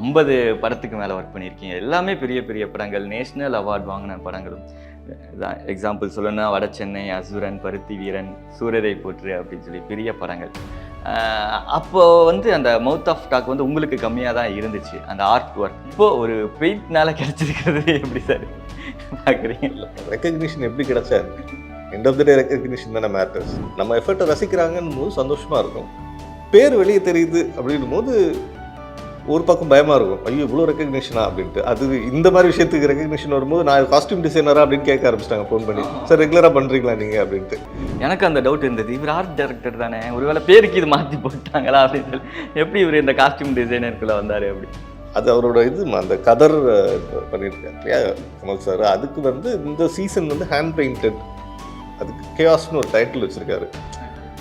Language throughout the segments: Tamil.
ஐம்பது படத்துக்கு மேலே ஒர்க் பண்ணியிருக்கீங்க. எல்லாமே பெரிய பெரிய படங்கள். நேஷ்னல் அவார்ட் வாங்கின படங்களும். எக்ஸாம்பிள் சொல்லணும்னா வட சென்னை அசுரன் பருத்தி வீரன் சூரரை போற்று அப்படின்னு சொல்லி பெரிய படங்கள். அப்போ வந்து அந்த மவுத் ஆஃப் டாக் வந்து உங்களுக்கு கம்மியாக தான் இருந்துச்சு. அந்த ஆர்ட் ஒர்க் இப்போ ஒரு பெயிண்ட்னால கிடைச்சிருக்கிறது எப்படி சார் பார்க்குறீங்களா ரெக்கக்னிஷன் எப்படி கிடைச்சா? End of the day recognition தானே மேட்டர்ஸ் நம்ம எஃபர்ட்டை ரசிக்கிறாங்கன்னு போது சந்தோஷமாக இருக்கும். பேர் வெளியே தெரியுது அப்படின்னும் போது ஒரு பக்கம் பயமா இருக்கும். ஐயோ இவ்வளோ ரெக்கக்னிஷனா அப்படின்ட்டு. அது இந்த மாதிரி விஷயத்துக்கு ரெக்கக்னிஷன் வரும்போது நான் காஸ்டியூம் டிசைனரா அப்படின்னு கேட்க ஆரம்பிச்சிட்டாங்க ஃபோன் பண்ணி. சார் ரெகுலராக பண்றீங்களா நீங்க? அப்படின்ட்டு. எனக்கு அந்த டவுட் இருந்தது. இவர் ஆர்ட் டைரக்டர் தானே. ஒருவேளை பேருக்கு இது மாற்றி போட்டாங்களா அப்படின்னு சொல்லி. எப்படி இவர் இந்த காஸ்டியூம் டிசைனருக்குள்ளே வந்தார் அப்படி? அது அவரோட இது அந்த கதர் பண்ணியிருக்காரு இல்லையா கமல் சார். அதுக்கு வந்து இந்த சீசன் வந்து ஹேண்ட் பெயிண்டட் அதுக்கு கேஆஸ்னு ஒரு டைட்டில் வச்சிருக்காரு.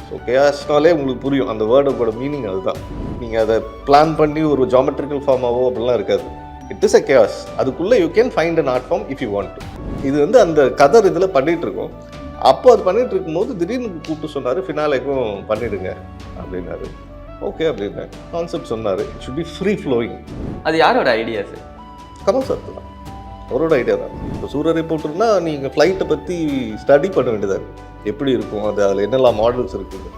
ஸோ கேஆஸ்னாலே உங்களுக்கு புரியும். அந்த வேர்டோட மீனிங் அதுதான். நீங்கள் அதை பிளான் பண்ணி ஒரு ஜாமெட்ரிக்கல் ஃபார்மாவோ அப்படிலாம் இருக்காது. இட் இஸ் அ கேஆஸ் அதுக்குள்ளே you can find an art form if you want இது வந்து அந்த கதர் இதில் பண்ணிட்டு இருக்கோம். அப்போ அது பண்ணிட்டு இருக்கும்போது திடீர்னு கூப்பிட்டு சொன்னார் ஃபினாலேக்கும் பண்ணிடுங்க அப்படின்னாரு. ஓகே அப்படின்னு கான்செப்ட் சொன்னார். It should be free flowing. அது யாரோட ஐடியா சார் கமல் சார் தான். அவரோட ஐடியா தான். இப்போ சூரிய ரிப்போர்ட்டர்னா நீங்கள் ஃப்ளைட்டை பற்றி ஸ்டடி பண்ண வேண்டியதாக இருக்கு. எப்படி இருக்கும்? அது அதில் என்னெல்லாம் மாடல்ஸ் இருக்குது?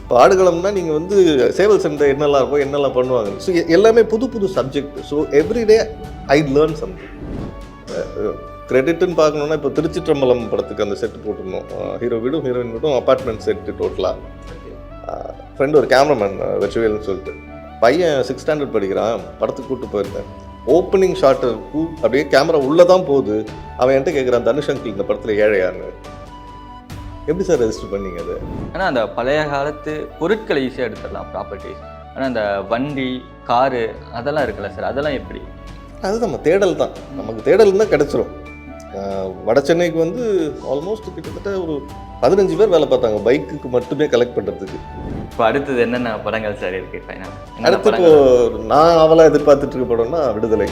இப்போ ஆடுகளம்னா நீங்கள் வந்து சேவல் சென்டர் என்னெல்லாம் இருக்கும் என்னெல்லாம் பண்ணுவாங்க? ஸோ எல்லாமே புது புது subject so everyday I learn something கிரெடிட்னு பார்க்கணுன்னா இப்போ திருச்சிற்றம்பலம் படத்துக்கு அந்த செட்டு போட்டிருந்தோம். ஹீரோ வீடும் ஹீரோயின் வீடும் அப்பார்ட்மெண்ட் செட்டு டோட்டலாக ஃப்ரெண்டு ஒரு கேமராமேன் வெச்சுவேல்னு சொல்லிட்டு. பையன் சிக்ஸ் ஸ்டாண்டர்ட் படிக்கிறான். படத்துக்கு கூப்பிட்டு போயிருந்தேன். ஓப்பனிங் ஷாட்டு அப்படியே கேமரா உள்ளே தான் போகுது. அவன் என்கிட்ட கேட்குறான் தனுஷ் இந்த படத்தில் ஏழையான்னு. எப்படி சார் ரெஜிஸ்டர் பண்ணீங்க அது? ஆனால் அந்த பழைய காலத்து பொருட்களை ஈஸியாக எடுத்துடலாம் ப்ராப்பர்ட்டிஸ் ஆனால் அந்த வண்டி காரு அதெல்லாம் இருக்குல்ல சார்? அதெல்லாம் எப்படி? அது நம்ம தேடல் தான். நமக்கு தேடல் தான் கிடச்சிரும். வட சென்னைக்கு வந்து ஆல்மோஸ்ட் கிட்டத்தட்ட ஒரு பதினஞ்சு பேர் வேலை பார்த்தாங்க. பைக்குக்கு மட்டுமே கலெக்ட் பண்ணுறதுக்கு இப்போ அடுத்தது என்னென்ன படங்கள் சார் இருக்கு? அடுத்து இப்போ நான் அவளை எதிர்பார்த்துட்டு இருக்க படம்னா விடுதலை.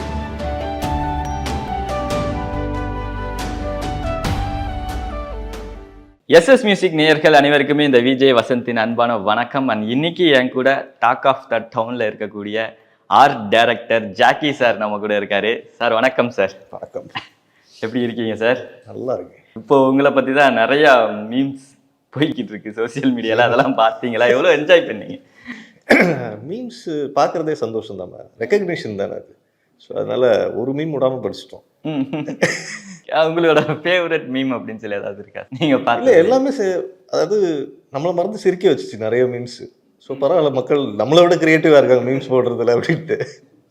எஸ்எஸ் மியூசிக் நேயர்கள் அனைவருக்குமே இந்த விஜய் வசந்தின் அன்பான வணக்கம். அண்ட் இன்னைக்கு என் கூட டாக் ஆஃப் த டவுன்ல இருக்கக்கூடிய ஆர்ட் டைரக்டர் ஜாக்கி சார் நம்ம கூட இருக்காரு. சார் வணக்கம் சார் வணக்கம். எப்படி இருக்கீங்க சார் நல்லா இருக்கு இப்போ உங்களை பத்தி தான் நிறைய மீம்ஸ் போய்கிட்டு இருக்கு சோஷியல் மீடியால அதெல்லாம் பார்த்தீங்களா? எவ்வளோ என்ஜாய் பண்ணீங்க? மீம்ஸ் பார்க்குறதே சந்தோஷம் தான் ரெக்கக்னிஷன் தானே அது. ஸோ அதனால் ஒரு மீம் விடாமல் படிச்சிட்டோம். உங்களோட ஃபேவரட் மீம் அப்படின்னு சொல்லி ஏதாவது இருக்கா? நீங்க இல்லை பார்த்து எல்லாமே அதாவது நம்மளை மறந்து சிரிக்க வச்சுச்சு நிறைய மீம்ஸ் ஸோ பரவாயில்ல மக்கள் நம்மளை விட கிரியேட்டிவாக இருக்காங்க மீம்ஸ் போடுறதுல அப்படின்ட்டு.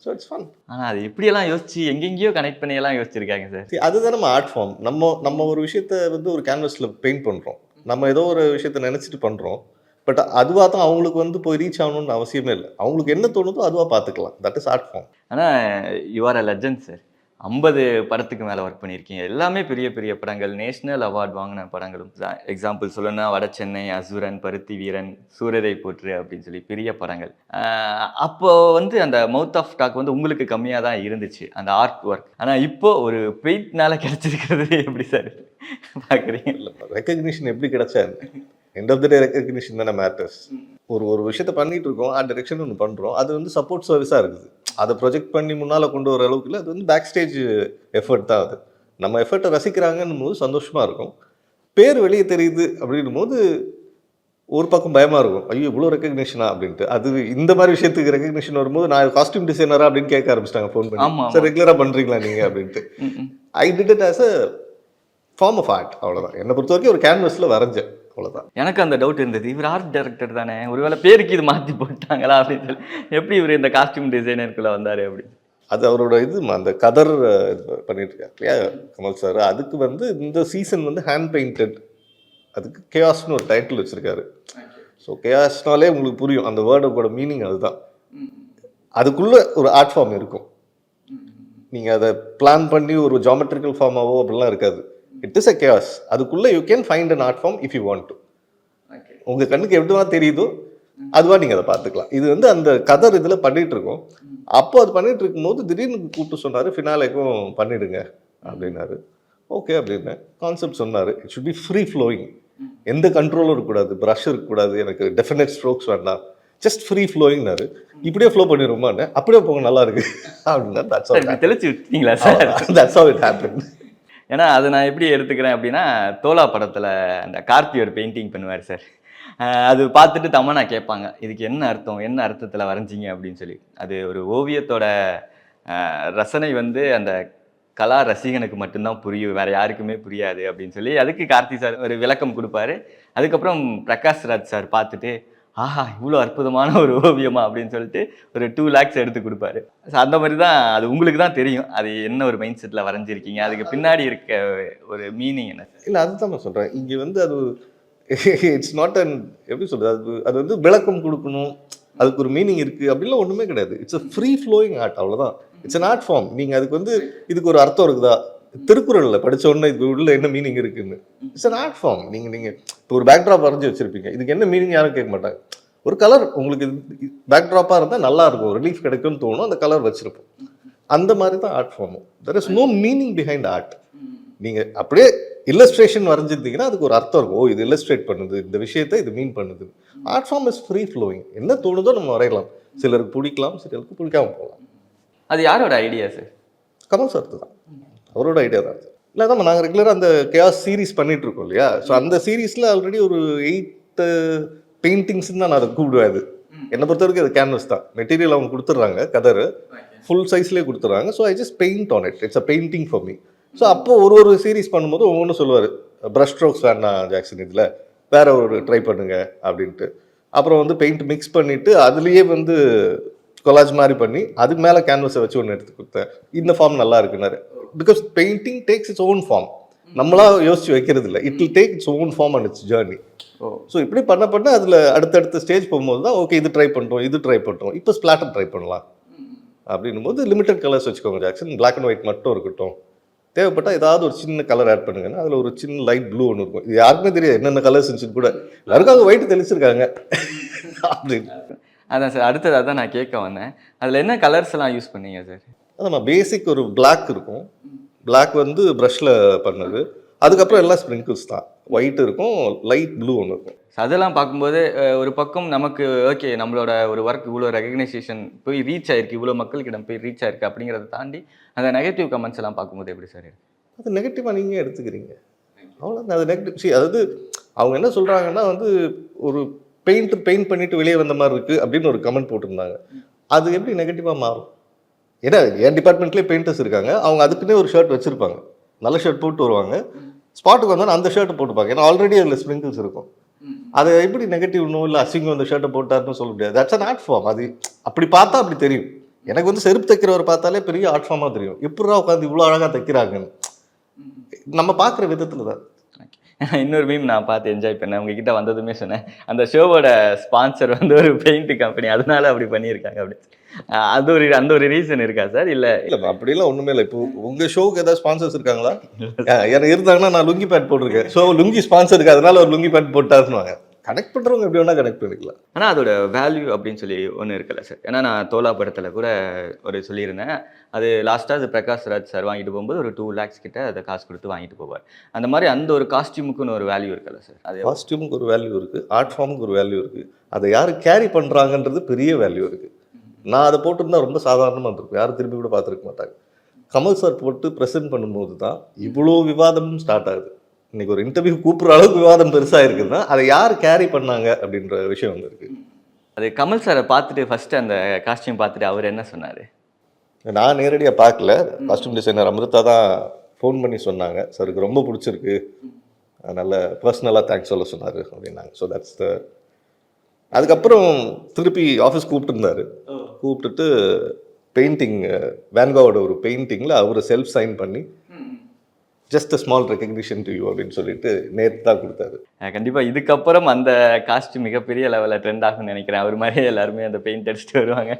ஸோ இட்ஸ் ஃபன் ஆனா அது எப்படியெல்லாம் யோசிச்சு எங்கெங்கேயோ கனெக்ட் பண்ணி எல்லாம் யோசிச்சிருக்காங்க சார் அதுதான் நம்ம ஆர்ட் ஃபார்ம் நம்ம நம்ம ஒரு விஷயத்த வந்து ஒரு கேன்வஸில் பெயிண்ட் பண்ணுறோம் நம்ம ஏதோ ஒரு விஷயத்த நினச்சிட்டு பண்ணுறோம் பட் அதுவாக தான் அவங்களுக்கு வந்து போய் ரீச் ஆகணும்னு அவசியமே இல்லை. அவங்களுக்கு என்ன தோணுதோ அதுவாக பார்த்துக்கலாம். தட் இஸ் ஆர்ட் ஃபார்ம் ஆனா you are a legend sir ஐம்பது படத்துக்கு மேலே ஒர்க் பண்ணியிருக்கீங்க. எல்லாமே பெரிய பெரிய படங்கள். நேஷ்னல் அவார்ட் வாங்கின படங்களும். எக்ஸாம்பிள் சொல்லணும்னா வட சென்னை அசுரன் பருத்தி வீரன் சூரரை போற்று அப்படின்னு சொல்லி பெரிய படங்கள். ஆஹ் அப்போ வந்து அந்த மவுத் ஆஃப் டாக் வந்து உங்களுக்கு கம்மியாக தான் இருந்துச்சு அந்த ஆர்ட் ஒர்க் ஆனால் இப்போ ஒரு பெயிண்ட்னால கிடைச்சிருக்கிறது எப்படி சார் பார்க்குறீங்க ரெக்கக்னிஷன் எப்படி கிடைச்சா end of the day recognition தானே மேட்டர்ஸ் ஒரு ஒரு விஷயத்த பண்ணிட்டு இருக்கோம் ஆர்ட் டைரக்ஷன் ஒன்று பண்ணுறோம் அது வந்து சப்போர்ட் சர்வீஸாக இருக்குது. அதை ப்ரொஜெக்ட் பண்ணி முன்னால் கொண்டு வர அளவுக்கு இல்லை. அது வந்து பேக் ஸ்டேஜ் எஃபர்ட் தான் அது. நம்ம எஃபர்ட்டை ரசிக்கிறாங்கன்னும் போது சந்தோஷமாக இருக்கும். பேர் வெளியே தெரியுது அப்படின்னும் போது ஒரு பக்கம் பயமாக இருக்கும். ஐயோ இவ்வளோ ரெக்கக்னிஷனா அப்படின்ட்டு. அது இந்த மாதிரி விஷயத்துக்கு ரெக்கக்னிஷன் வரும்போது நான் காஸ்டியூம் டிசைனரா அப்படின்னு கேட்க ஆரம்பிச்சிட்டாங்க ஃபோன் பண்ணி. சார் ரெகுலராக பண்ணுறீங்களா நீங்கள் அப்படின்ட்டு. I did it as a form of art அவ்வளோதான் என்னை பொறுத்த வரைக்கும் ஒரு கேன்வஸில் வரைஞ்சேன். அவ்வளோதான் எனக்கு அந்த டவுட் இருந்தது. இவர் ஆர்ட் டைரக்டர் தானே? ஒருவேளை பேருக்கு இது மாற்றி போட்டாங்களா அப்படின்னு சொல்லி. எப்படி இவர் இந்த காஸ்டியூம் டிசைனருக்குள்ளே வந்தார் அப்படி அது அவரோட இது அந்த கதர் அஹ், இது பண்ணிட்டு இருக்காரு இல்லையா கமல் சார். அதுக்கு வந்து இந்த சீசன் வந்து ஹேண்ட் பெயிண்டட் அதுக்கு கேஆஸ்னு ஒரு டைட்டில் வச்சிருக்காரு. ஸோ கேஆஸ்னாலே உங்களுக்கு புரியும். அந்த வேர்டோட மீனிங் அதுதான். அதுக்குள்ள ஒரு ஆர்ட் ஃபார்ம் இருக்கும். நீங்கள் அதை பிளான் பண்ணி ஒரு ஜாமெட்ரிக்கல் ஃபார்மாவோ அப்படிலாம் இருக்காது. இட் இஸ் அ கேஆஸ் அதுக்குள்ளே you can find an art form if you want to உங்கள் கண்ணுக்கு எப்படிவா தெரியுதோ அதுவா நீங்கள் அதை பார்த்துக்கலாம். இது வந்து அந்த கதர் இதில் பண்ணிட்டு இருக்கோம். அப்போ அது பண்ணிட்டு இருக்கும்போது திடீர்னு கூப்பிட்டு சொன்னார் ஃபினாலேக்கும் பண்ணிடுங்க அப்படின்னாரு. ஓகே அப்படின்னு கான்செப்ட் சொன்னார். It should be free flowing. எந்த கண்ட்ரோலும் இருக்கக்கூடாது ப்ரஷ் இருக்கக்கூடாது எனக்கு டெஃபினட் ஸ்ட்ரோக்ஸ் வேண்டாம். ஜஸ்ட் ஃப்ரீ ஃப்ளோயிங்னாரு இப்படியே ஃப்ளோ பண்ணிடுமான்னு அப்படியே போங்க நல்லா இருக்கு. அப்படின்னா தட்ஸ் தெளிச்சு விட்டீங்களா sir? That's how it happen ஏன்னா அது நான் எப்படி எடுத்துக்கிறேன் அப்படின்னா தோலா படத்தில் அந்த கார்த்தி ஒரு பெயிண்டிங் பண்ணுவார் சார் அது பார்த்துட்டு தமன்னா கேட்பாங்க இதுக்கு என்ன அர்த்தம்? என்ன அர்த்தத்தில் வரைஞ்சிங்க? அப்படின்னு சொல்லி. அது ஒரு ஓவியத்தோட ரசனை வந்து அந்த கலா ரசிகனுக்கு மட்டும்தான் புரியும் வேற யாருக்குமே புரியாது அப்படின்னு சொல்லி அதுக்கு கார்த்தி சார் ஒரு விளக்கம் கொடுப்பாரு. அதுக்கப்புறம் பிரகாஷ் ராஜ் சார் பார்த்துட்டு ஆஹா இவ்வளோ அற்புதமான ஒரு ஓவியமா அப்படின்னு சொல்லிட்டு ஒரு டூ லேக்ஸ் எடுத்து கொடுப்பாரு. ஸோ அந்த மாதிரி தான் அது உங்களுக்கு தான் தெரியும். அது என்ன ஒரு மைண்ட் செட்டில் வரைஞ்சிருக்கீங்க? அதுக்கு பின்னாடி இருக்க ஒரு மீனிங் என்ன? இல்லை அதுதான் நான் சொல்கிறேன் இங்கே வந்து அது இட்ஸ் நாட் அன் எப்படி சொல்கிறது அது அது வந்து விளக்கம் கொடுக்கணும். அதுக்கு ஒரு மீனிங் இருக்குது அப்படிலாம் ஒன்றுமே கிடையாது. It's a free flowing art அவ்வளோதான் இட்ஸ் அன் ஆர்ட் ஃபார்ம் நீங்கள் அதுக்கு வந்து இதுக்கு ஒரு அர்த்தம் இருக்குதா? திருக்குறளில் படிச்ச உடனே இது உள்ள என்ன மீனிங் இருக்குன்னு. இட்ஸ் an ஆர்ட் ஃபார்ம் நீங்கள் நீங்கள் இப்போ ஒரு பேக்ட்ராப் வரைஞ்சி வச்சிருப்பீங்க. இதுக்கு என்ன மீனிங் யாரும் கேட்க மாட்டாங்க. ஒரு கலர் உங்களுக்கு பேக்ட்ராப்பாக இருந்தால் நல்லா இருக்கும். ரிலீஃப் கிடைக்கும்னு தோணும். அந்த கலர் வச்சிருப்போம். அந்த மாதிரி தான் art ஃபார்மும் there is no meaning behind art நீங்கள் அப்படியே இல்லஸ்ட்ரேஷன் வரைஞ்சிருந்தீங்கன்னா அதுக்கு ஒரு அர்த்தம் இருக்கும். ஓ இது இல்லஸ்ட்ரேட் பண்ணுது. இந்த விஷயத்தை இது மீன் பண்ணுது. Art form is free flowing என்ன தோணுதோ நம்ம வரையலாம். சிலருக்கு பிடிக்கலாம் சிலருக்கு பிடிக்காம போகலாம். அது யாரோட ஐடியா சார் கமல் சார் தான். அவரோட ஐடியா தான் இல்லை தான் நாங்கள் ரெகுலராக அந்த கேஸ் சீரிஸ் பண்ணிட்டு இருக்கோம் இல்லையா? ஸோ அந்த சீரீஸில் ஆல்ரெடி ஒரு எயிட் பெயிண்டிங்ஸ் தான் நான் அதை கூப்பிடுவேன் அது. என்னை பொறுத்த வரைக்கும் அது கேன்வஸ் தான். மெட்டீரியல் அவங்க கொடுத்துட்றாங்க கதர். ஃபுல் சைஸ்லேயே கொடுத்துட்றாங்க. So I just paint on it it's a painting for me. So அப்போ ஒரு ஒரு சீரிஸ் பண்ணும்போது ஒவ்வொன்றும் சொல்லுவார் ப்ரஷ் ஸ்ட்ரோக்ஸ் வேணாம் ஜாக்சன் இதில். வேற ஒரு ட்ரை பண்ணுங்க அப்படின்ட்டு. அப்புறம் வந்து பெயிண்ட் மிக்ஸ் பண்ணிட்டு அதுலேயே வந்து கொலாஜ் மாதிரி பண்ணி அதுக்கு மேலே கேன்வஸை வச்சு ஒன்று எடுத்து கொடுத்தேன். இந்த ஃபார்ம் நல்லா இருக்குனாரு because painting takes its own form நம்மளா யோசிச்சு வைக்கிறது இல்லை it will take its own form and its journey so இப்படி பண்ண பண்ண அதில் அடுத்தடுத்த ஸ்டேஜ் போகும்போது தான் ஓகே இது ட்ரை பண்ணுறோம் இது ட்ரை பண்ணுறோம் இப்போ ஸ்பிளாட்டர் ட்ரை பண்ணலாம். அப்படின்னும் போது லிமிட்டட் கலர்ஸ் வச்சுக்கோங்க ஜாக்சன் Black அண்ட் ஒயிட் மட்டும் இருக்கட்டும். தேவைப்பட்டா ஏதாவது ஒரு சின்ன கலர் ஆட் பண்ணுங்கன்னா அதில் ஒரு சின்ன லைட் ப்ளூ ஒன்று இருக்கும். இது யாருக்குமே தெரியாது என்னென்ன கலர்ஸ் இருந்துச்சு கூட. எல்லாருக்கும் அது ஒயிட் தெளிச்சிருக்காங்க. அப்படின்னு. அதான் சார் அடுத்தது அதான் நான் கேட்க வந்தேன். அதில் என்ன கலர்ஸ் எல்லாம் யூஸ் பண்ணீங்க சார்? அதான் பேசிக் ஒரு Black இருக்கும். Black வந்து ப்ரஷில் பண்ணது. அதுக்கப்புறம் எல்லாம் ஸ்ப்ரிங்கிள்ஸ் தான். ஒயிட் இருக்கும் லைட் ப்ளூ ஒன்று இருக்கும். அதெல்லாம் பார்க்கும்போது ஒரு பக்கம் நமக்கு ஓகே நம்மளோட ஒரு ஒர்க் இவ்வளோ ரெகக்னைசேஷன் போய் ரீச் ஆயிருக்கு இவ்வளோ மக்கள்கிட்ட போய் ரீச் ஆயிருக்கு அப்படிங்கிறத தாண்டி அந்த நெகட்டிவ் கமெண்ட்ஸ் எல்லாம் பார்க்கும்போது எப்படி சார் இருக்கு? அது நெகட்டிவாக நீங்கள் எடுத்துக்கிறீங்க. அவ்வளோ அது நெகட்டிவ் சி அதாவது அவங்க என்ன சொல்கிறாங்கன்னா வந்து ஒரு பெயிண்ட் பெயிண்ட் பண்ணிட்டு வெளியே வந்த மாதிரி இருக்குது அப்படின்னு ஒரு கமெண்ட் போட்டிருந்தாங்க. அது எப்படி நெகட்டிவாக மாறும்? ஏன்னா என் டிபார்ட்மெண்ட்லேயே பெயிண்டர்ஸ் இருக்காங்க. அவங்க அதுக்குன்னே ஒரு ஷர்ட் வச்சுருப்பாங்க. நல்ல ஷர்ட் போட்டு வருவாங்க. ஸ்பாட்டுக்கு வந்தாலும் அந்த ஷர்ட்டை போட்டுப்பாங்க. ஏன்னா ஆல்ரெடி அதில் ஸ்ப்ரிங்கிள்ஸ் இருக்கும். அது எப்படி நெகட்டிவ்னோ இல்லை அசிங்கம் அந்த ஷர்ட்டை போட்டாருன்னு சொல்ல முடியாது. தட்ஸ் அன் ஆர்ட் ஃபார்ம் அது அப்படி பார்த்தா அப்படி தெரியும். எனக்கு வந்து செருப்பு தைக்கிறவர் பார்த்தாலே பெரிய ஆர்ட் ஃபார்மாக தெரியும். எப்படா உட்காந்து இவ்வளோ அழகாக தைக்கிறாங்கன்னு. நம்ம பார்க்குற விதத்தில் தான் இன்னொரு மீம் நான் பார்த்து என்ஜாய் பண்ணேன். உங்ககிட்ட வந்ததுமே சொன்னேன். அந்த ஷோவோட ஸ்பான்சர் வந்து ஒரு பெயிண்ட் கம்பெனி அதனால அப்படி பண்ணியிருக்காங்க அப்படி. அது ஒரு அந்த ஒரு ரீசன் இருக்கா சார் இல்லை. இல்லை அப்படிலாம் ஒன்றுமே இல்லை. இப்போ உங்கள் ஷோக்கு ஏதாவது ஸ்பான்சர்ஸ் இருக்காங்களா? எனக்கு இருந்தாங்கன்னா நான் லுங்கி பேண்ட் போட்டிருக்கேன். ஸோ லுங்கி ஸ்பான்சர் இருக்கு அதனால ஒரு லுங்கி பேண்ட் போட்டாருன்னு கனெக்ட் பண்ணுறவங்க எப்படி வேணால் கனெக்ட் பண்ணிக்கலாம். ஆனால் அதோட வேல்யூ அப்படின்னு சொல்லி ஒன்று இருக்குல்ல சார் ஏன்னா நான் தோலா படத்தில் கூட ஒரு சொல்லியிருந்தேன். அது லாஸ்ட்டாக அது பிரகாஷ் ராஜ் சார் வாங்கிட்டு போகும்போது ஒரு டூ லேக்ஸ் கிட்ட அதை காசு கொடுத்து வாங்கிட்டு போவார். அந்த மாதிரி அந்த ஒரு காஸ்டியூமுக்குன்னு ஒரு வேல்யூ இருக்குல்ல சார் அது காஸ்டியூமுக்கு ஒரு வேல்யூ இருக்குது ஆர்ட் ஃபார்முக்கு ஒரு வேல்யூ இருக்குது அதை யார் கேரி பண்ணுறாங்கன்றது பெரிய வேல்யூ இருக்குது நான் அதை போட்டிருந்தா ரொம்ப சாதாரணமாக இருந்திருக்கும். யாரும் திரும்பி கூட பார்த்துருக்க மாட்டாங்க. கமல் சார் போட்டு ப்ரெசென்ட் பண்ணும்போது தான் இவ்வளோ விவாதமும் ஸ்டார்ட் ஆகுது. இன்னைக்கு ஒரு இன்டர்வியூ கூப்பிட்ற அளவுக்கு விவாதம் பெருசாக இருக்குதுன்னா அதை யார் கேரி பண்ணாங்க அப்படின்ற விஷயம் வந்து இருக்குது அது கமல் சாரை பார்த்துட்டு ஃபர்ஸ்ட் அந்த காஸ்டியூம் பார்த்துட்டு அவர் என்ன சொன்னார்? நான் நேரடியாக பார்க்கல. காஸ்டியூம் டிசைனர் அமிர்தா தான் ஃபோன் பண்ணி சொன்னாங்க. சாருக்கு ரொம்ப பிடிச்சிருக்கு. அதனால் பர்சனலாக தேங்க்ஸ் சொல்ல சொன்னார் அப்படின்னாங்க. ஸோ தட்ஸ் த அதுக்கப்புறம் திருப்பி ஆஃபீஸ் கூப்பிட்டுருந்தாரு. கூப்பிட்டுட்டு பெயிண்டிங் வேன்காவோட ஒரு பெயிண்டிங்கில் அவர் செல்ஃப் சைன் பண்ணி just a small recognition to you அப்படின்னு சொல்லிட்டு நேற்று தான் கொடுத்தாரு. கண்டிப்பாக இதுக்கப்புறம் அந்த காஸ்டியூம் மிகப்பெரிய லெவலில் ட்ரெண்ட் ஆகும்னு நினைக்கிறேன். அவர் மாதிரியே எல்லாருமே அந்த பெயிண்ட் அடிச்சுட்டு வருவாங்க.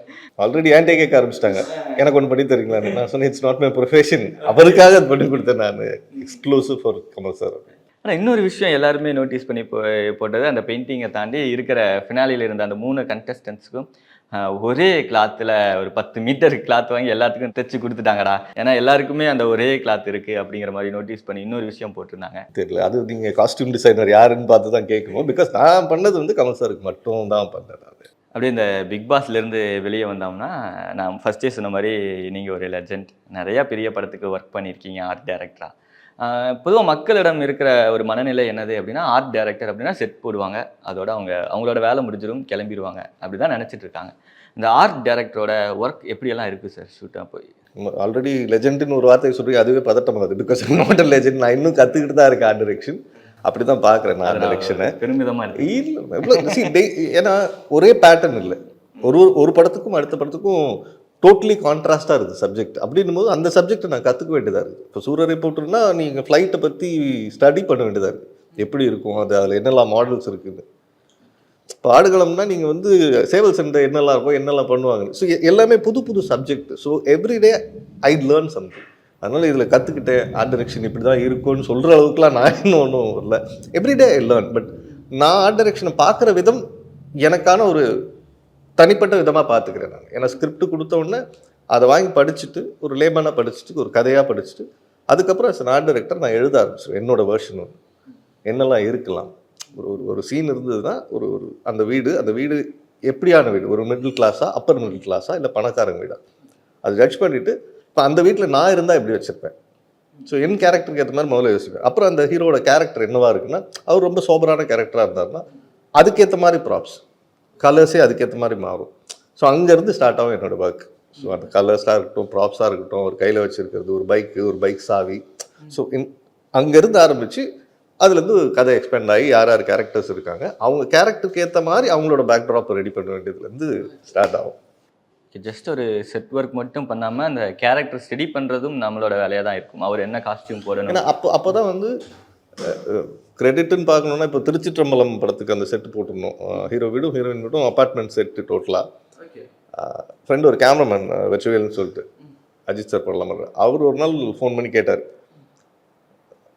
ஆல்ரெடி ஏன்டே கேட்க ஆரம்பிச்சிட்டாங்க. எனக்கு ஒன்று பண்ணி தரீங்களா நான் சொன்னேன் இட்ஸ் நாட் மை ப்ரொஃபஷன் அவருக்காக அது பண்ணி கொடுத்தேன் நான். எக்ஸ்க்ளூசிவ் ஃபார் கமல் சார் ஆனால் இன்னொரு விஷயம் எல்லாருமே நோட்டீஸ் பண்ணி போ போட்டது அந்த பெயிண்டிங்கை தாண்டி இருக்கிற ஃபினாலியில் இருந்த அந்த மூணு கண்டஸ்டன்ட்ஸ்க்கும் ஒரே கிளாத்தில் ஒரு பத்து மீட்டர் கிளாத் வாங்கி எல்லாத்துக்கும் தைச்சு கொடுத்துட்டாங்கடா. ஏன்னா எல்லாருக்குமே அந்த ஒரே கிளாத் இருக்குது அப்படிங்கிற மாதிரி நோட்டீஸ் பண்ணி இன்னொரு விஷயம் போட்டிருந்தாங்க. தெரியல. அது நீங்கள் காஸ்டியூம் டிசைனர் யாருன்னு பார்த்து தான் கேட்கணும். பிகாஸ் நான் பண்ணது வந்து கமல் சாருக்கு மட்டும் தான் பண்ணேன் நான் அப்படியே இந்த பிக் பாஸ்லேருந்து வெளியே வந்தோம்னா நான் ஃபஸ்ட்டே சொன்ன மாதிரி நீங்கள் ஒரு லெஜண்ட் நிறையா பெரிய படத்துக்கு ஒர்க் பண்ணியிருக்கீங்க ஆர்ட் டைரக்டராக பொதுவாக மக்களிடம் இருக்கிற ஒரு மனநிலை என்னது அப்படின்னா ஆர்ட் டைரக்டர் அப்படின்னா செட் போடுவாங்க. அதோட அவங்க அவங்களோட வேலை முடிஞ்சிடும் கிளம்பிடுவாங்க. அப்படி தான் நினச்சிட்டு இருக்காங்க. இந்த ஆர்ட் டைரக்டரோட ஒர்க் எப்படியெல்லாம் இருக்குது சார் ஷூட்டாக போய். ஆல்ரெடி லெஜெண்டுன்னு ஒரு வார்த்தை சொல்லி அதுவே பதட்டமாகுது பிகாஸ் நாட் லெஜெண்ட் நான் இன்னும் கற்றுக்கிட்டு தான் இருக்கேன் ஆர்ட் டைரக்ஷன் அப்படி தான் பார்க்குறேன் நான் ஆர்ட் டைரக்ஷனை பெருமிதமாக இல்லை ஏன்னா ஒரே பேட்டர்ன் இல்லை. ஒரு ஒரு படத்துக்கும் அடுத்த படத்துக்கும் டோட்டலி கான்ட்ராஸ்டாக இருக்குது சப்ஜெக்ட் அப்படின்னும் போது அந்த சப்ஜெக்டை நான் கற்றுக்க வேண்டியதாக இருக்குது இப்போ சூரிய போட்டுருன்னா நீங்கள் ஃப்ளைட்டை பற்றி ஸ்டடி பண்ண வேண்டியதாக இருக்குது எப்படி இருக்கும்? அது அதில் என்னெல்லாம் மாடல்ஸ் இருக்குதுன்னு இப்போ ஆடுகளம்னா நீங்கள் வந்து சேவல் சென்டர் என்னெல்லாம் இருக்கும் என்னெல்லாம் பண்ணுவாங்க ஸோ எல்லாமே புது புது subject so everyday I learn something அதனால் இதில் கற்றுக்கிட்டேன் ஆர்ட் டைரக்ஷன் இப்படி தான் இருக்கும்னு சொல்கிற அளவுக்குலாம் நான் இன்னும் ஒன்றும் இல்லை எவ்ரிடே ஐ லேர்ன் பட் நான் ஆர்ட் டைரக்ஷனை பார்க்குற விதம் எனக்கான ஒரு தனிப்பட்ட விதமாக பார்த்துக்கிறேன் நான். ஏன்னா ஸ்கிரிப்ட் கொடுத்த உடனே அதை வாங்கி படிச்சுட்டு ஒரு லேமனாக படிச்சுட்டு ஒரு கதையாக படிச்சுட்டு அதுக்கப்புறம் as ஆர்ட் டைரக்டர் நான் எழுத ஆரம்பிச்சிடுவேன் என்னோட வேர்ஷன் ஒன்று என்னெல்லாம் இருக்கலாம். ஒரு ஒரு ஒரு சீன் இருந்ததுன்னா ஒரு ஒரு அந்த வீடு அந்த வீடு எப்படியான வீடு? ஒரு மிடில் கிளாஸா அப்பர் மிடில் கிளாஸா இல்லை பணக்காரங்க வீடா? அது ஜட்ஜ் பண்ணிவிட்டு இப்போ அந்த வீட்டில் நான் இருந்தால் எப்படி வச்சுருப்பேன்? ஸோ என் கேரக்டருக்கு ஏற்ற மாதிரி முதல்ல யோசிப்பேன். அப்புறம் அந்த ஹீரோட கேரக்டர் என்னவாக இருக்குன்னா அவர் ரொம்ப சோபரான கேரக்டராக இருந்தாருன்னா அதுக்கேற்ற மாதிரி ப்ராப்ஸ் கலர்ஸே அதுக்கேற்ற மாதிரி மாறும். ஸோ அங்கேருந்து ஸ்டார்ட் ஆகும் என்னோட ஒர்க் ஸோ அந்த கலர்ஸாக இருக்கட்டும் ப்ராப்ஸாக இருக்கட்டும் ஒரு கையில் வச்சுருக்கிறது ஒரு பைக்கு ஒரு பைக் சாவி. ஸோ இன் அங்கேருந்து ஆரம்பித்து அதுலேருந்து கதை எக்ஸ்பேண்ட் ஆகி யார் யார் கேரக்டர்ஸ் இருக்காங்க அவங்க கேரக்டருக்கு ஏற்ற மாதிரி அவங்களோட பேக்ட்ராப் ரெடி பண்ண வேண்டியதுலேருந்து ஸ்டார்ட் ஆகும். ஜஸ்ட் ஒரு செட் ஒர்க் மட்டும் பண்ணாமல் அந்த கேரக்டர் ஸ்டடி பண்ணுறதும் நம்மளோட வேலையாக தான் இருக்கும். அவர் என்ன காஸ்டியூம் போடணும்? அப்போ அப்போ தான் வந்து கிரெடிட்னு பார்க்கணுன்னா இப்போ திருச்சிற்றம்பலம் படத்துக்கு அந்த செட்டு போட்டிருந்தோம் ஹீரோ வீடும் ஹீரோயின் வீடும் அப்பார்ட்மெண்ட் செட்டு டோட்டலாக ஃப்ரெண்டு ஒரு கேமராமேன் வெச்சுவேல்னு சொல்லிட்டு. அஜித் சார் படலாம் அவர் ஒரு நாள் ஃபோன் பண்ணி கேட்டார்.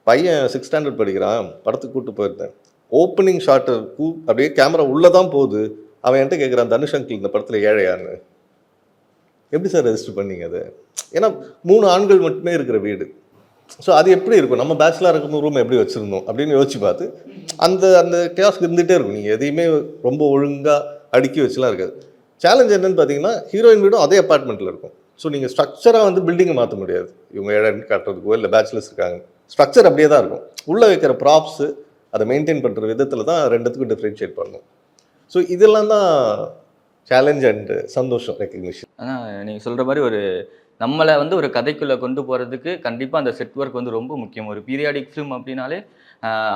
பையன் சிக்ஸ் ஸ்டாண்டர்ட் படிக்கிறான். படத்துக்கு கூப்பிட்டு போயிருந்தேன். ஓப்பனிங் ஷாட்டு கூ அப்படியே கேமரா உள்ளே தான் போகுது. அவன் என்கிட்ட கேட்குறான் தனுஷ் அங்கிள் இந்த படத்தில் ஏழையான்னு. எப்படி சார் ரெஜிஸ்டர் பண்ணீங்க அது? ஏன்னா மூணு ஆண்கள் மட்டுமே இருக்கிற வீடு. ஸோ அது எப்படி இருக்கும்? நம்ம பேச்சுலாக இருக்கும் ரூம் எப்படி வச்சுருந்தோம்? அப்படின்னு யோசிச்சு பார்த்து அந்த அந்த கேஸ்க்கு இருந்துகிட்டே இருக்கும். நீங்கள் எதையுமே ரொம்ப ஒழுங்காக அடுக்கி வச்சுலாம் இருக்காது. சேலஞ்ச் என்னன்னு பார்த்தீங்கன்னா ஹீரோயின் வீடும் அதே அப்பார்ட்மெண்ட்டில் இருக்கும். ஸோ நீங்கள் ஸ்ட்ரக்சராக வந்து பில்டிங்கை மாற்ற முடியாது. இவங்க இடம் காட்டுறதுக்கோ இல்லை பேச்சுலர்ஸ் இருக்காங்க. ஸ்ட்ரக்சர் அப்படியே தான் இருக்கும். உள்ளே வைக்கிற ப்ராப்ஸு அதை மெயின்டைன் பண்ணுற விதத்தில் தான் ரெண்டுத்துக்கும் டிஃப்ரென்ஷியேட் பண்ணணும் ஸோ இதெல்லாம் தான் சேலஞ்ச் அண்ட் சந்தோஷம் ரெக்கக்னிஷன் ஆனால் நீங்கள் சொல்கிற மாதிரி ஒரு நம்மளை வந்து ஒரு கதைக்குள்ளே கொண்டு போகிறதுக்கு கண்டிப்பாக அந்த செட் ஒர்க் வந்து ரொம்ப முக்கியம். ஒரு பீரியாடிக் ஃபிலிம் அப்படின்னாலே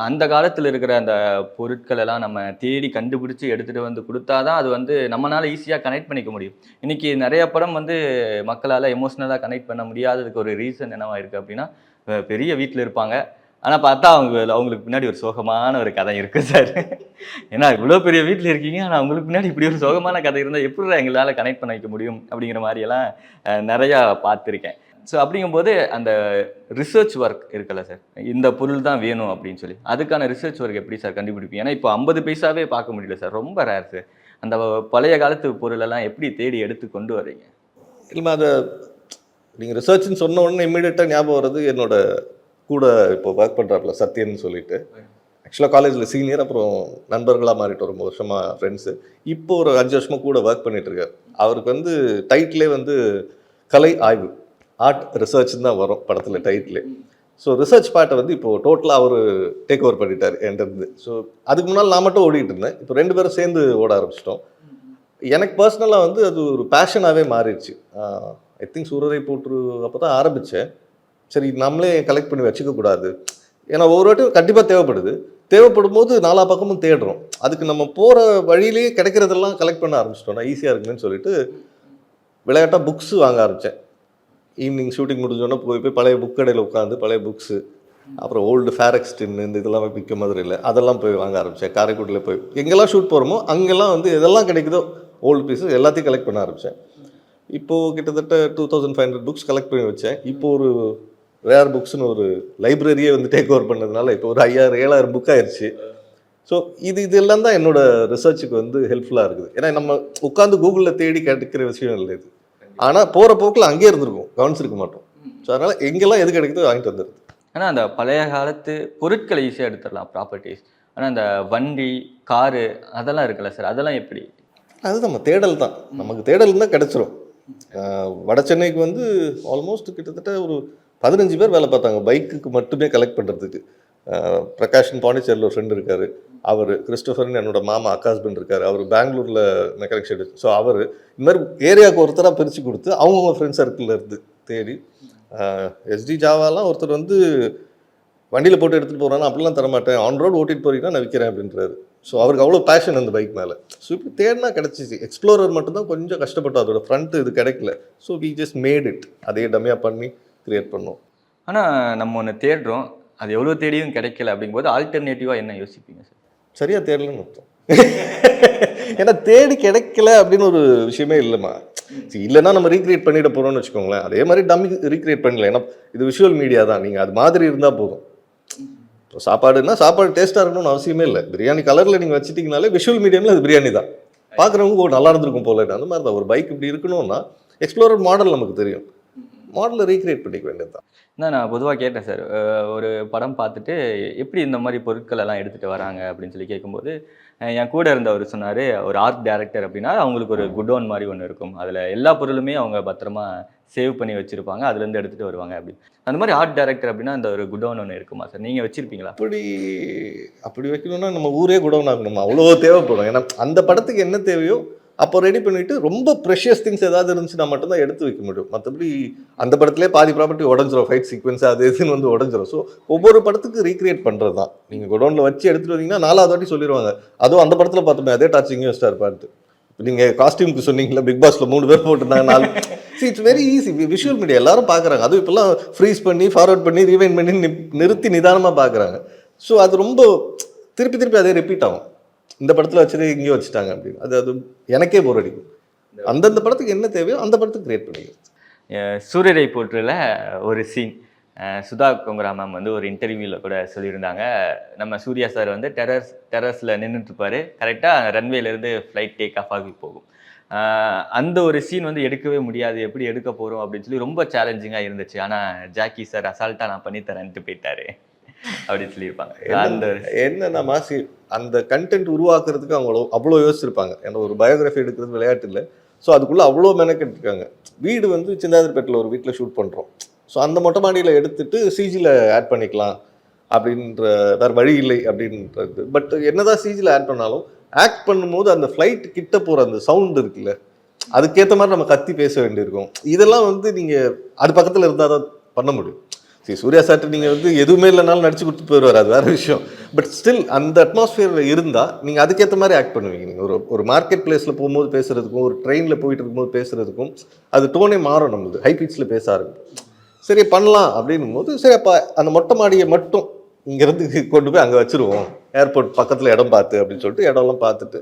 அந்த காலத்தில் இருக்கிற அந்த பொருட்கள் எல்லாம் நம்ம தேடி கண்டுபிடிச்சி எடுத்துகிட்டு வந்து கொடுத்தா தான் அது வந்து நம்மளால் ஈஸியாக கனெக்ட் பண்ணிக்க முடியும். இன்றைக்கி நிறைய படம் வந்து மக்களால் எமோஷ்னலாக கனெக்ட் பண்ண முடியாததுக்கு ஒரு ரீசன் என்னவாக இருக்குது அப்படின்னா பெரிய வீட்டில் இருப்பாங்க. ஆனால் பார்த்தா அவங்க அவங்களுக்கு பின்னாடி ஒரு சோகமான ஒரு கதை இருக்குது சார். ஏன்னா இவ்வளோ பெரிய வீட்டில் இருக்கீங்க ஆனால் அவங்களுக்கு பின்னாடி இப்படி ஒரு சோகமான கதை இருந்தால் எப்படி எங்களால் கனெக்ட் பண்ண வைக்க முடியும் அப்படிங்கிற மாதிரியெல்லாம் நிறையா பார்த்துருக்கேன். ஸோ அப்படிங்கும்போது அந்த ரிசர்ச் ஒர்க் இருக்குல்ல சார் இந்த பொருள் தான் வேணும் அப்படின்னு சொல்லி. அதுக்கான ரிசர்ச் ஒர்க் எப்படி சார் கண்டுபிடிப்பீங்க? ஏன்னா இப்போ ஐம்பது பைசாவே பார்க்க முடியல சார் ரொம்ப ரேர் சார். அந்த பழைய காலத்து பொருளெல்லாம் எப்படி தேடி எடுத்து கொண்டு வரீங்க இல்லை அதை நீங்கள் ரிசர்ச்னு சொன்ன உடனே இம்மிடியட்டாக ஞாபகம் வர்றது என்னோட கூட இப்போ ஒர்க் பண்ணுறாப்புல சத்யன் சொல்லிட்டு. ஆக்சுவலாக காலேஜில் சீனியர் அப்புறம் நண்பர்களாக மாறிட்டு ரொம்ப வருஷமாக ஃப்ரெண்ட்ஸு இப்போ ஒரு அஞ்சு வருஷமாக கூட ஒர்க் பண்ணிட்டு அவருக்கு வந்து டைட்டிலே வந்து கலை ஆய்வு ஆர்ட் ரிசர்ச்னு தான் வரும் படத்தில் டைட்டிலே ஸோ ரிசர்ச் பார்ட்டை வந்து இப்போது டோட்டலாக அவர் டேக் ஓவர் பண்ணிட்டார் என்கிட்ட இருந்து. ஸோ அதுக்கு முன்னால் நான் மட்டும் ஓடிட்டு இருந்தேன். இப்போ ரெண்டு பேரும் சேர்ந்து ஓட ஆரம்பிச்சிட்டோம். எனக்கு பர்சனலாக வந்து அது ஒரு பேஷனாகவே மாறிடுச்சு. ஐ திங்க் சூரரை போற்று அப்போ தான் ஆரம்பித்தேன் சரி நம்மளே கலெக்ட் பண்ணி வச்சுக்கக்கூடாது ஏன்னா ஒவ்வொரு வாட்டியும் கண்டிப்பாக தேவைப்படுது. தேவைப்படும் போது நாலா பக்கமும் தேடுறோம். அதுக்கு நம்ம போகிற வழியிலேயே கிடைக்கிறதெல்லாம் கலெக்ட் பண்ண ஆரம்பிச்சிட்டோம்னா ஈஸியாக இருக்குன்னு சொல்லிட்டு விளையாட்டாக புக்ஸு வாங்க ஆரம்பித்தேன் ஈவினிங் ஷூட்டிங் முடிஞ்சோடனே போய் போய் பழைய புக் கடையில் உட்காந்து பழைய புக்ஸு அப்புறம் ஓல்டு ஃபேரக்ஸ் டின்னு இந்த இதெல்லாம் விற்க மாதிரி இல்லை. அதெல்லாம் போய் வாங்க ஆரம்பித்தேன் காரைக்குடியில் போய் எங்கெல்லாம் ஷூட் போகிறோமோ அங்கெல்லாம் வந்து எதெல்லாம் கிடைக்குதோ ஓல்டு பீஸஸ் எல்லாத்தையும் கலெக்ட் பண்ண ஆரம்பித்தேன் இப்போது கிட்டத்தட்ட two thousand five hundred books collect பண்ணி வச்சேன். இப்போது ஒரு ரேர் புக்ஸ்னு ஒரு லைப்ரரியே வந்து டேக் ஓவர் பண்ணதுனால இப்போ ஒரு ஐயாயிரம் ஏழாயிரம் புக் ஆயிடுச்சு ஸோ இது இதெல்லாம் தான் என்னோட ரிசர்ச்சுக்கு வந்து ஹெல்ப்ஃபுல்லாக இருக்குது. ஏன்னா நம்ம உட்காந்து கூகுளில் தேடி கிடைக்கிற விஷயம் இல்லை இது. ஆனால் போகிற போக்கில் அங்கேயே இருந்திருக்கும். கவனிச்சிருக்க மாட்டோம். ஸோ அதனால் எங்கெல்லாம் எது கிடைக்குதோ வாங்கிட்டு வந்துடுது ஆனால் அந்த பழைய காலத்து பொருட்களை ஈஸியாக எடுத்துடலாம். ப்ராப்பர்ட்டிஸ் ஆனால் அந்த வண்டி காரு அதெல்லாம் இருக்குல்ல சார் அதெல்லாம் எப்படி? அது நம்ம தேடல் தான். நமக்கு தேடல் தான் கிடச்சிரும். வட சென்னைக்கு வந்து ஆல்மோஸ்ட் கிட்டத்தட்ட ஒரு பதினஞ்சு பேர் வேலை பார்த்தாங்க. பைக்குக்கு மட்டுமே கலெக்ட் பண்ணுறதுக்கு பிரகாஷன் பாண்டிச்சேரியில் ஒரு ஃப்ரெண்டு இருக்கார். அவர் கிறிஸ்டோஃபர்னு என்னோட மாமா அக்கா ஹஸ்பண்ட் இருக்கார். அவர் பெங்களூரில் மெக்கானிக் ஷெட் ஸோ அவர் இந்த மாதிரி ஏரியாவுக்கு ஒருத்தராக பிரித்து கொடுத்து அவங்கவுங்க ஃப்ரெண்ட் சர்க்கிளில் இருந்து தேடி எஸ்டி ஜாவாலாம் ஒருத்தர் வந்து வண்டியில் போட்டு எடுத்துகிட்டு போகிறானா அப்படிலாம் தரமாட்டேன். ஆன் ரோடு ஓட்டிட்டு போகிறீங்கன்னா நான் விற்கிறேன் அப்படின்றாரு. ஸோ அவருக்கு அவ்வளோ பேஷன் அந்த பைக் மேலே. ஸோ இப்படி தேடினா கிடச்சிச்சு. எக்ஸ்ப்ளோரர் மட்டும்தான் கொஞ்சம் கஷ்டப்பட்டோம். அதோட ஃப்ரண்ட் இது கிடைக்கல. So we just made it அதே டம்மியாக பண்ணி கிரியேட் பண்ணோம். ஆனால் நம்ம ஒன்று தேடுறோம். அது எவ்வளோ தேடியும் கிடைக்கல அப்படிங்கும்போது ஆல்டர்னேட்டிவாக என்ன யோசிப்பீங்க சார்? சரியாக தேடலன்னு அர்த்தம். ஏன்னா தேடி கிடைக்கல அப்படின்னு ஒரு விஷயமே இல்லைம்மா. சரி, இல்லைன்னா நம்ம ரீக்ரியேட் பண்ணிட போகிறோம்னு வச்சுக்கோங்களேன். அதே மாதிரி டம்மி ரீக்ரியேட் பண்ணல. ஏன்னா இது விஷுவல் மீடியா தான். நீங்கள் அது மாதிரி இருந்தால் போதும். இப்போ சாப்பாடுன்னா சாப்பாடு டேஸ்ட்டாக இருக்கணும்னு அவசியமே இல்லை. பிரியாணி கலரில் நீங்கள் வச்சிட்டிங்கனாலே விஷுவல் மீடியமில் அது பிரியாணி தான். பார்க்குறவங்க ஓ நல்லா இருந்திருக்கும் போல அந்த மாதிரி தான். ஒரு பைக் இப்படி இருக்கணும்னா எக்ஸ்ப்ளோரர் மாடல் நமக்கு தெரியும். மாடலை ரீக்ரியேட் பண்ணிக்க வேண்டியது தான். நான் நான் பொதுவாக கேட்டேன் சார். ஒரு படம் பார்த்துட்டு எப்படி இந்த மாதிரி பொருட்கள் எல்லாம் எடுத்துகிட்டு வராங்க அப்படின்னு சொல்லி கேட்கும்போது என் கூட இருந்தவர் சொன்னார் ஒரு ஆர்ட் டைரக்டர் அப்படின்னா அவங்களுக்கு ஒரு குடோன் மாதிரி ஒன்று இருக்கும். அதில் எல்லா பொருளுமே அவங்க பத்திரமா சேவ் பண்ணி வச்சுருப்பாங்க அதுலேருந்து எடுத்துகிட்டு வருவாங்க அப்படின்னு. அந்த மாதிரி ஆர்ட் டைரக்டர் அப்படின்னா அந்த ஒரு குடோன் ஒன்று இருக்குமா சார்? நீங்கள் வச்சுருப்பீங்களா? அப்படி அப்படி வைக்கணும்னா நம்ம ஊரே குடோன் ஆகணுமா அவ்வளோ தேவைப்படும். ஏன்னா அந்த படத்துக்கு என்ன தேவையோ அப்போ ரெடி பண்ணிவிட்டு ரொம்ப ப்ரெஷியஸ் திங்ஸ் ஏதாவது இருந்துச்சுன்னா மட்டும்தான் எடுத்து வைக்க முடியும். மற்றபடி அந்த படத்துலேயே பாதி ப்ராப்பர்ட்டி உடஞ்சிரும். ஃபைட் சீக்வன்ஸ் அது இதுன்னு வந்து உடஞ்சிரும். ஸோ ஒவ்வொரு படத்துக்கு ரீக்ரியேட் பண்ணுறது தான் நீங்கள் குடோனில் வச்சு எடுத்துகிட்டு வந்தீங்கன்னா நாலாவது வாட்டி சொல்லிடுவாங்க அதுவும் அந்த படத்தில் பார்த்தோமே அதே டாச்சிங் ஸ்டார் பார்த்து நீங்கள் காஸ்டியூமுக்கு சொன்னீங்களா பிக் பாஸில் மூணு பேர் போட்டிருந்தாங்க நாலு. See it's very easy visual media எல்லாரும் பார்க்குறாங்க. அதுவும் இப்போல்லாம் ஃப்ரீஸ் பண்ணி ஃபார்வர்ட் பண்ணி ரீவைன் பண்ணி நிறுத்தி நிதானமாக பார்க்குறாங்க. ஸோ அது ரொம்ப திருப்பி திருப்பி அதே ரிப்பீட் ஆகும். இந்த படத்தில் வச்சது இங்கேயும் வச்சுட்டாங்க அப்படின்னு. அது அது எனக்கே போர் அடிக்கும். அந்தந்த படத்துக்கு என்ன தேவையோ அந்த படத்துக்கு கிரியேட் பண்ணிக்கலாம். சூரியரை போற்றில் ஒரு சீன் சுதா கொங்கரா மேம் வந்து ஒரு இன்டர்வியூவில் கூட சொல்லியிருந்தாங்க. நம்ம சூர்யா சார் வந்து டெரஸ் டெரஸில் நின்றுட்டுருப்பாரு கரெக்டாக ரன்வேலேருந்து ஃப்ளைட் டேக் ஆஃப் ஆகி போகும். அந்த ஒரு சீன் வந்து எடுக்கவே முடியாது. எப்படி எடுக்க போகிறோம் அப்படின்னு சொல்லி ரொம்ப சேலஞ்சிங்காக இருந்துச்சு. ஆனால் ஜாக்கி சார் அசால்ட்டாக நான் பண்ணித்தரேன்ட்டு போயிட்டாரு. அப்படின்னு சொல்லியிருப்பாங்க. அந்த என்னன்னா மாசி அந்த கண்டென்ட் உருவாக்குறதுக்கு அவங்க அவ்வளோ- யோசிச்சிருப்பாங்க. ஏன்னா ஒரு பயோகிராஃபி எடுக்கிறது விளையாட்டு இல்லை. ஸோ அதுக்குள்ளே அவ்வளோ மெனக்கெட்டுருக்காங்க வீடு வந்து சிந்தாதிரிப்பேட்டில் ஒரு வீட்டில் ஷூட் பண்ணுறோம் ஸோ அந்த மொட்டை மாடியில் எடுத்துட்டு சிஜியில் ஆட் பண்ணிக்கலாம் அப்படின்ற வேறு வழி இல்லை அப்படின்றது. பட் என்னதான் சிஜியில் ஆட் பண்ணாலும் ஆக்ட் பண்ணும்போது அந்த ஃப்ளைட் கிட்ட போகிற அந்த சவுண்ட் இருக்குல்ல அதுக்கேற்ற மாதிரி நம்ம கத்தி பேச வேண்டியிருக்கும். இதெல்லாம் வந்து நீங்கள் அது பக்கத்தில் இருந்தால் தான் பண்ண முடியும். சரி சூர்யா சார்ட்டு நீங்கள் வந்து எதுவுமே இல்லைனாலும் நடிச்சு கொடுத்து போயிடுவார் அது வேற விஷயம். பட் ஸ்டில் அந்த அட்மாஸ்ஃபியரில் இருந்தால் நீங்கள் அதுக்கேற்ற மாதிரி ஆக்ட் பண்ணுவீங்க. நீங்கள் ஒரு ஒரு மார்க்கெட் பிளேஸில் போகும்போது பேசுறதுக்கும் ஒரு ட்ரெயினில் போயிட்டு இருக்கும்போது பேசுறதுக்கும் அது டோனே மாறும் நம்மளுக்கு ஹை பீச்சில் பேச ஆரம்பிக்கும். சரி பண்ணலாம் அப்படின்னும் போது சரி அப்போ அந்த மொட்டை மாடியை மட்டும் இங்கேருந்து கொண்டு போய் அங்கே வச்சுருவோம். ஏர்போர்ட் பக்கத்தில் இடம் பார்த்து அப்படின்னு சொல்லிட்டு இடம்லாம் பார்த்துட்டு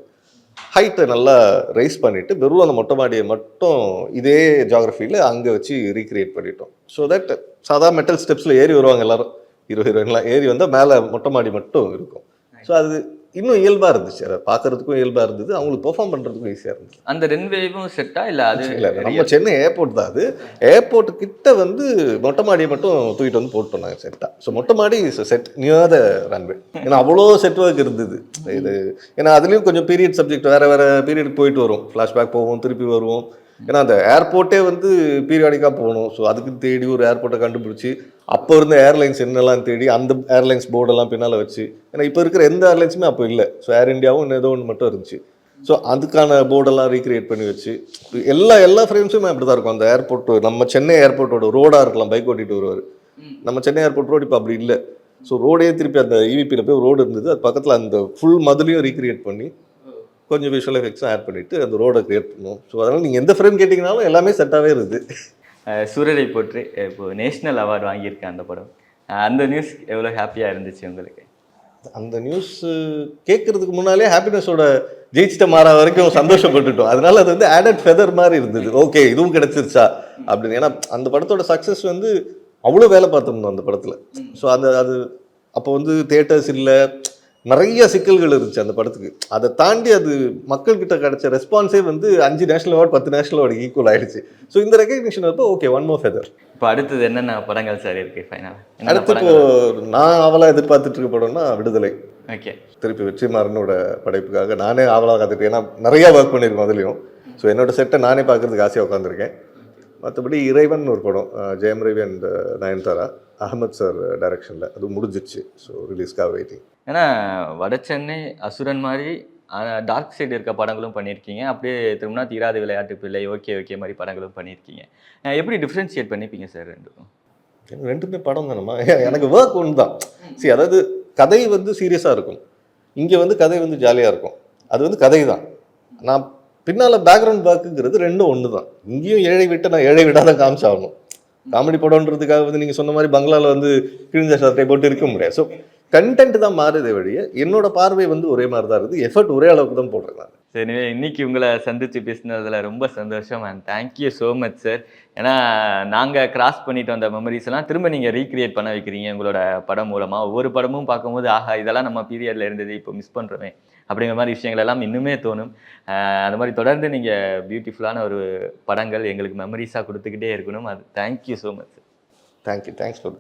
ஹைட்டை நல்லா ரைஸ் பண்ணிட்டு வெறும் அந்த மொட்டை மாடியை மட்டும் இதே ஜாகிரஃபியில் அங்கே வச்சு ரீக்ரியேட் பண்ணிட்டோம். ஸோ தட் சாதா மெட்டல் ஸ்டெப்ஸில் ஏறி வருவாங்க எல்லாரும். இருபது ஹீரோயின்லாம் ஏறி வந்தால் மேலே மொட்டை மாடி மட்டும் இருக்கும். ஸோ அது இன்னும் இயல்பாக இருந்துச்சு. அதை பார்க்கறதுக்கும் இயல்பாக இருந்தது. அவங்களுக்கு பெர்ஃபார்ம் பண்ணுறதுக்கும் ஈஸியாக இருந்துச்சு. அந்த ரென்வேவும் செட்டா இல்லை அது இல்லை நம்ம சென்னை ஏர்போர்ட் தான் அது. ஏர்போர்ட் கிட்ட வந்து மொட்டை மாடியை மட்டும் தூக்கிட்டு வந்து போட்டோம் நாங்கள் செட்டாக ஸோ மொட்டை மாடி செட் நியர் த ரன்வே ஏன்னா அவ்வளோ செட் ஒர்க் இருந்தது. இது ஏன்னா அதுலேயும் கொஞ்சம் பீரியட் சப்ஜெக்ட் வேறு வேறு பீரியடுக்கு போயிட்டு வரும். ஃப்ளாஷ்பேக் போவோம் திருப்பி வருவோம். ஏன்னா அந்த ஏர்போர்ட்டே வந்து பீரியாடிக்காக போகணும். ஸோ அதுக்கு தேடி ஒரு ஏர்போர்ட்டை கண்டுபிடிச்சி அப்போ இருந்த ஏர்லைன்ஸ் என்னெல்லாம் தேடி அந்த ஏர்லைன்ஸ் போர்டெல்லாம் பின்னால் வச்சு ஏன்னா இப்போ இருக்கிற எந்த ஏர்லைன்ஸுமே அப்போ இல்லை. ஸோ ஏர் இந்தியாவும் இன்னும் ஏதோ ஒன்று மட்டும் இருந்துச்சு. ஸோ அதுக்கான போர்டெல்லாம் ரீக்ரியேட் பண்ணி வச்சு எல்லா எல்லா ஃப்ரேம்ஸுமே அப்படி தான் இருக்கும். அந்த ஏர்போர்ட் நம்ம சென்னை ஏர்போர்ட்டோட ரோடாக இருக்கலாம் பைக் ஓட்டிட்டு வருவார். நம்ம சென்னை ஏர்போர்ட் ரோடு இப்போ அப்படி இல்லை. ஸோ ரோடே திருப்பி அந்த இவிபியில் ஈவிபியில் போய் ரோடு இருந்தது. அது பக்கத்தில் அந்த ஃபுல் மதுலையும் ரீக்ரியேட் பண்ணி கொஞ்சம் விஷுவல் எஃபெக்ட்ஸும் ஆட் பண்ணிவிட்டு அந்த ரோடை கிரியேட் பண்ணுவோம். ஸோ அதனால் நீங்கள் எந்த ஃப்ரேம் கேட்டிங்கனாலும் எல்லாமே செட்டாகவே இருக்குது சூரரை போற்றி இப்போ நேஷ்னல் அவார்டு வாங்கியிருக்கேன் அந்த படம். அந்த நியூஸ் எவ்வளோ ஹாப்பியாக இருந்துச்சு உங்களுக்கு? அந்த நியூஸ் கேட்கறதுக்கு முன்னாலே ஹாப்பினஸோட ஜெயிச்சிட்ட மாறா வரைக்கும் சந்தோஷப்பட்டுட்டோம். அதனால அது வந்து ஆடட் ஃபெதர் மாதிரி இருந்தது. ஓகே இதுவும் கிடைச்சிருச்சா? அப்படின்னு. ஏன்னா அந்த படத்தோட சக்ஸஸ் வந்து அவ்வளோ வேலை பார்த்துருந்தோம் அந்த படத்தில். ஸோ அந்த அது அப்போ வந்து தேட்டர்ஸ் இல்லை. நிறைய சிக்கல்கள் இருந்துச்சு அந்த படத்துக்கு. அதை தாண்டி அது மக்கள்கிட்ட கிடைச்ச ரெஸ்பான்ஸே வந்து அஞ்சு நேஷனல் அவார்டு பத்து நேஷனல் அவார்டு ஈக்குவல் ஆயிடுச்சு. ஸோ இந்த ரெகக்னிஷன் அப்போ ஓகே ஒன் மோர் ஃபெதர் இப்போ அடுத்தது என்னென்ன படங்கள் சார் இருக்கு ஃபைனல் என்னென்ன அடுத்து இப்போ நான் அவளை எதிர்பார்த்துட்டு இருக்க படம்னா விடுதலை. ஓகே திருப்பி வெற்றிமாறனோட படைப்புக்காக நானே ஆவலாக காத்துட்டு ஏன்னா நிறைய ஒர்க் பண்ணியிருக்கோம் அதுலேயும். ஸோ என்னோட செட்டை நானே பார்க்கறதுக்கு ஆசையாக உட்காந்துருக்கேன் மற்றபடி இறைவன் ஒரு படம் ஜெயம் ரவி அண்ட் நயன்தாரா. அகமத் சார் டைரக்ஷனில் அது முடிஞ்சிச்சு ஸோ ரிலீஸ்க்காக வெயிட்டிங் ஏன்னா வட சென்னை அசுரன் மாதிரி டார்க் சைடு இருக்க படங்களும் பண்ணியிருக்கீங்க. அப்படியே திரும்பினா தீராத விளையாட்டு பிள்ளை ஓகே ஓகே மாதிரி படங்களும் பண்ணியிருக்கீங்க. எப்படி டிஃப்ரென்ஷியேட் பண்ணிப்பீங்க சார் ரெண்டும்? ரெண்டுமே படம் தானம்மா? எனக்கு ஒர்க் ஒன்று தான். சரி அதாவது கதை வந்து சீரியஸாக இருக்கும். இங்கே வந்து கதை வந்து ஜாலியாக இருக்கும். அது வந்து கதை தான். நான் பின்னால் பேக்ரவுண்ட் ஒர்க்குங்கிறது ரெண்டும் ஒன்று தான். இங்கேயும் ஏழை விட்டு நான் ஏழை விடாத காமிச்சாகணும். காமெடி படம்ன்றதுக்காக வந்து நீங்கள் சொன்ன மாதிரி பங்களாவில் வந்து கிழிஞ்ச சட்டை போட்டு இருக்க முடியாது. ஸோ கண்டென்ட் தான் மாறுதே வழிய என்னோட பார்வை வந்து ஒரே மாதிரி தான் இருக்குது. எஃபர்ட் ஒரே அளவுக்கு தான் போடுறேன் சரி இன்னைக்கு உங்களை சந்திச்சு பேசினதுல ரொம்ப சந்தோஷம் and thank you so much sir ஏன்னா நாங்கள் கிராஸ் பண்ணிட்டு வந்த மெமரிஸ் எல்லாம் திரும்ப நீங்கள் ரீக்ரியேட் பண்ண வைக்கிறீங்க உங்களோட படம் மூலமாக ஒவ்வொரு படமும் பார்க்கும்போது ஆஹா இதெல்லாம் நம்ம பீரியடில் இருந்தது இப்போ மிஸ் பண்ணுறோமே அப்படிங்கிற மாதிரி விஷயங்கள் எல்லாம் இன்னுமே தோணும். அந்த மாதிரி தொடர்ந்து நீங்கள் பியூட்டிஃபுல்லான ஒரு படங்கள் எங்களுக்கு மெமரிஸாக கொடுத்துக்கிட்டே இருக்கணும். அது thank you so much thank you thanks for